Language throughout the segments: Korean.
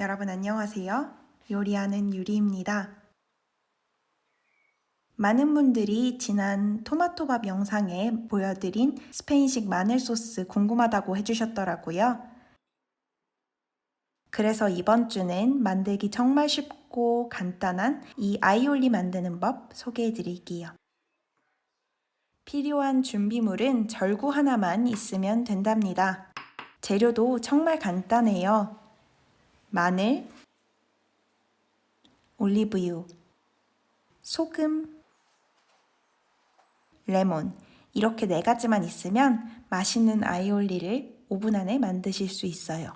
여러분 안녕하세요. 요리하는 유리입니다. 많은 분들이 지난 토마토밥 영상에 보여드린 스페인식 마늘 소스 궁금하다고 해주셨더라고요. 그래서 이번 주는 만들기 정말 쉽고 간단한 이 아이올리 만드는 법 소개해 드릴게요. 필요한 준비물은 절구 하나만 있으면 된답니다. 재료도 정말 간단해요. 마늘, 올리브유, 소금, 레몬 이렇게 네 가지만 있으면 맛있는 아이올리를 5분 안에 만드실 수 있어요.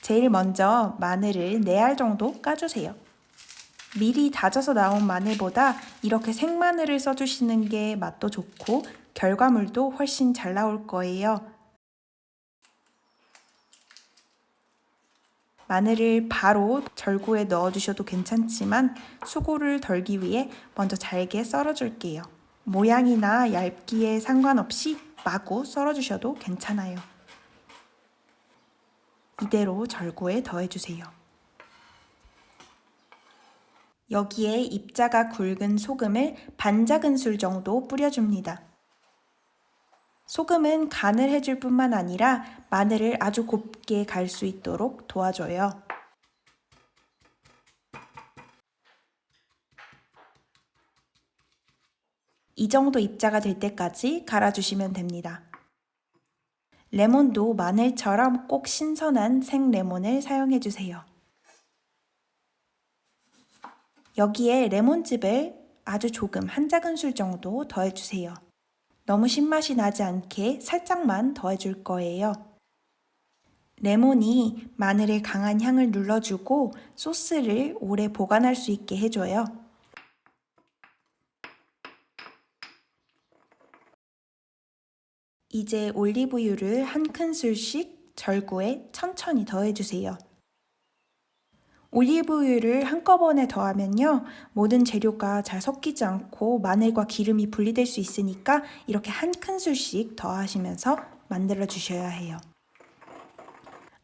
제일 먼저 마늘을 4알 정도 까주세요. 미리 다져서 나온 마늘보다 이렇게 생마늘을 써주시는 게 맛도 좋고 결과물도 훨씬 잘 나올 거예요. 마늘을 바로 절구에 넣어주셔도 괜찮지만 수고를 덜기 위해 먼저 잘게 썰어줄게요. 모양이나 얇기에 상관없이 마구 썰어주셔도 괜찮아요. 이대로 절구에 더해주세요. 여기에 입자가 굵은 소금을 반 작은술 정도 뿌려줍니다. 소금은 간을 해줄 뿐만 아니라 마늘을 아주 곱게 갈 수 있도록 도와줘요. 이 정도 입자가 될 때까지 갈아주시면 됩니다. 레몬도 마늘처럼 꼭 신선한 생레몬을 사용해주세요. 여기에 레몬즙을 아주 조금 한 작은술 정도 더해주세요. 너무 신맛이 나지 않게 살짝만 더해줄 거예요. 레몬이 마늘의 강한 향을 눌러주고 소스를 오래 보관할 수 있게 해줘요. 이제 올리브유를 한 큰술씩 절구에 천천히 더해주세요. 올리브유를 한꺼번에 더하면요. 모든 재료가 잘 섞이지 않고 마늘과 기름이 분리될 수 있으니까 이렇게 한 큰술씩 더하시면서 만들어 주셔야 해요.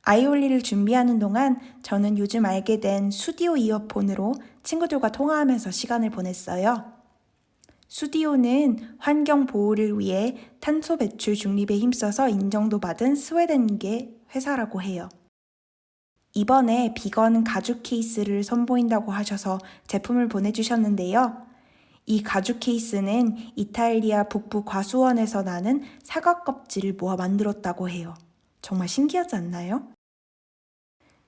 아이올리를 준비하는 동안 저는 요즘 알게 된 수디오 이어폰으로 친구들과 통화하면서 시간을 보냈어요. 수디오는 환경 보호를 위해 탄소 배출 중립에 힘써서 인정도 받은 스웨덴계 회사라고 해요. 이번에 비건 가죽 케이스를 선보인다고 하셔서 제품을 보내주셨는데요. 이 가죽 케이스는 이탈리아 북부 과수원에서 나는 사과 껍질을 모아 만들었다고 해요. 정말 신기하지 않나요?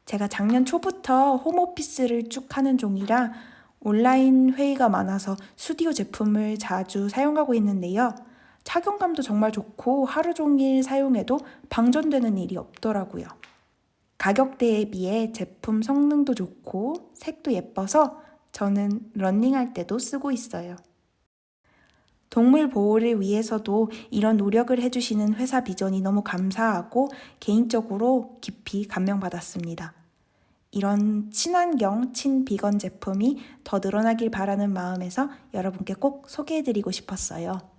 제가 작년 초부터 홈오피스를 쭉 하는 종이라 온라인 회의가 많아서 스튜디오 제품을 자주 사용하고 있는데요. 착용감도 정말 좋고 하루 종일 사용해도 방전되는 일이 없더라고요. 가격대에 비해 제품 성능도 좋고 색도 예뻐서 저는 런닝할 때도 쓰고 있어요. 동물 보호를 위해서도 이런 노력을 해주시는 회사 비전이 너무 감사하고 개인적으로 깊이 감명받았습니다. 이런 친환경, 친비건 제품이 더 늘어나길 바라는 마음에서 여러분께 꼭 소개해드리고 싶었어요.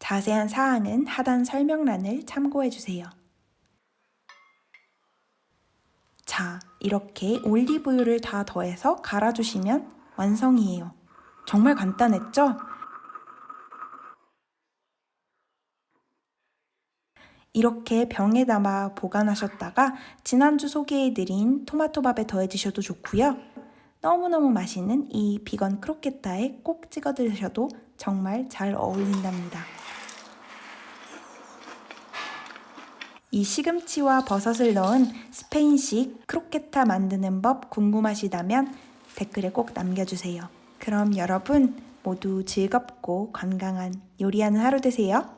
자세한 사항은 하단 설명란을 참고해 주세요. 자, 이렇게 올리브유를 다 더해서 갈아주시면 완성이에요. 정말 간단했죠? 이렇게 병에 담아 보관하셨다가 지난주 소개해드린 토마토밥에 더해 드셔도 좋고요. 너무너무 맛있는 이 비건 크로켓타에 꼭 찍어 드셔도 정말 잘 어울린답니다. 이 시금치와 버섯을 넣은 스페인식 크로켓타 만드는 법 궁금하시다면 댓글에 꼭 남겨주세요. 그럼 여러분 모두 즐겁고 건강한 요리하는 하루 되세요.